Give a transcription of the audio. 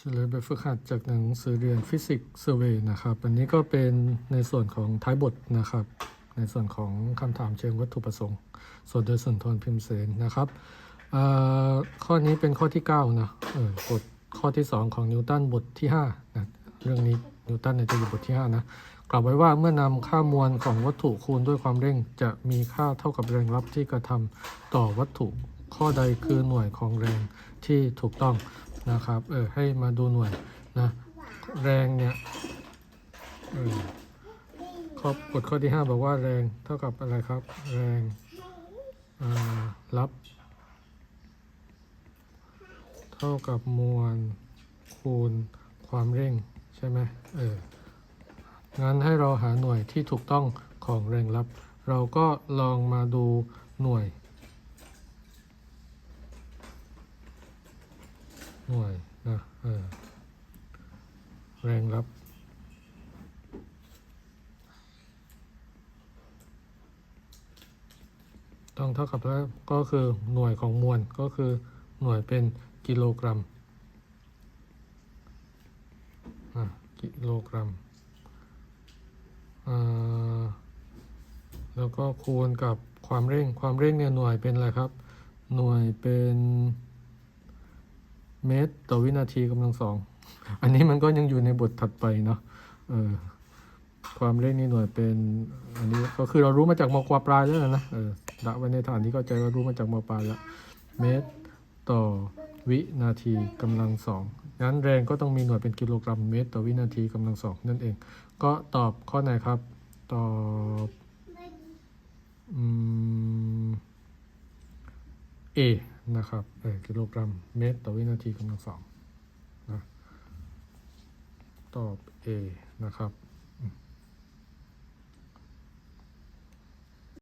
เฉลยแบบฝึกหัดจากหนังสือเรียนฟิสิกส์เซอร์เวย์นะครับ อันนี้ก็เป็นในส่วนของท้ายบทนะครับ ในส่วนของคำถามเชิงวัตถุประสงค์ ส่วนโดยสุนทรพิมพ์เสนนะครับข้อนี้เป็นข้อที่ 9 นะบทข้อที่ 2 ของนิวตันบทที่5นะเรื่องนี้นิวตันเนี่ยจะอยู่บทที่ 5 นะ กล่าวไว้ว่าเมื่อนำค่ามวลของวัตถุคูณด้วยความเร่ง จะมีค่าเท่ากับแรงรับที่กระทำต่อวัตถุ ข้อใดคือหน่วยของแรงที่ถูกต้อง นะครับเออให้มาดูหน่วยนะแรงเนี่ยเออข้อกฎข้อที่ 5 บอกว่าแรงเท่ากับอะไรครับ แรงรับ เท่ากับมวลคูณความเร่งใช่ไหมเอองั้นให้เราหาหน่วยที่ถูกต้องของแรงรับ เราก็ลองมาดูหน่วย หน่วยนะเออแรงรับ ต้องเท่ากับแล้วก็คือหน่วยของมวลก็คือหน่วยเป็นกิโลกรัมกิโลกรัม แล้วก็คูณกับความเร่ง ความเร่งเนี่ยหน่วยเป็นอะไรครับ หน่วยเป็น เมตรต่อวินาทีกำลังสอง อันนี้มันก็ยังอยู่ในบทถัดไปเนาะเออความเร่งนี่หน่วยเป็น อันนี้ก็คือเรารู้มาจากมกวาปลายแล้วนะเออละไว้ในฐานที่เข้าใจว่ารู้มาจากมปลายแล้วเมตรต่อวินาทีกำลังสองงั้นแรงก็ต้องมีหน่วยเป็นกิโลกรัมเมตร ต่อวินาทีกำลังสองนั่นเอง ก็ตอบข้อไหนครับ ตอบอืม A นะครับเออกิโลกรัมเมตรต่อวินาทีกำลังสองนะตอบ A นะครับ